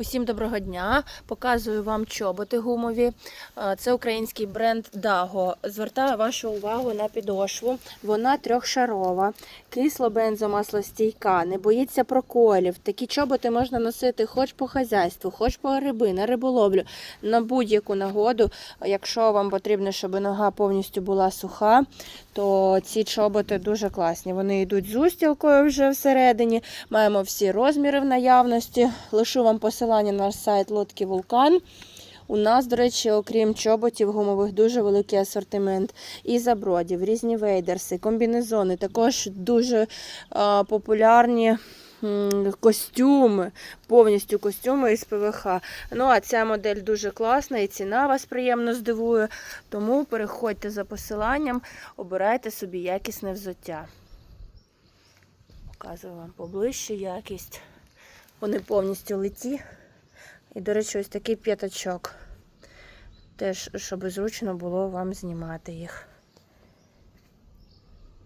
Усім доброго дня. Показую вам чоботи гумові. Е, Це український бренд Dago. Звертаю вашу увагу на підошву. Вона трьохшарова, кисло-бензомаслостійка, не боїться проколів. Такі чоботи можна носити хоч по хазяйству, хоч по гриби, на риболовлю, на будь-яку нагоду. Якщо вам потрібно, щоб нога повністю була суха, то ці чоботи дуже класні. Вони йдуть з устілкою вже всередині. Маємо всі розміри в наявності. Лишу вам посилання на наш сайт Лодки Вулкан. У нас, до речі, окрім чоботів гумових, дуже великий асортимент і забродів, різні вейдерси, комбінезони, також дуже е, популярні. Костюми, повністю костюми із ПВХ. Ну, а ця модель дуже класна і ціна вас приємно здивує. Тому переходьте за посиланням, обирайте собі якісне взуття. Показую вам поближче якість. Вони повністю литі. І, до речі, ось такий п'ятачок. Теж, щоб зручно було вам знімати їх.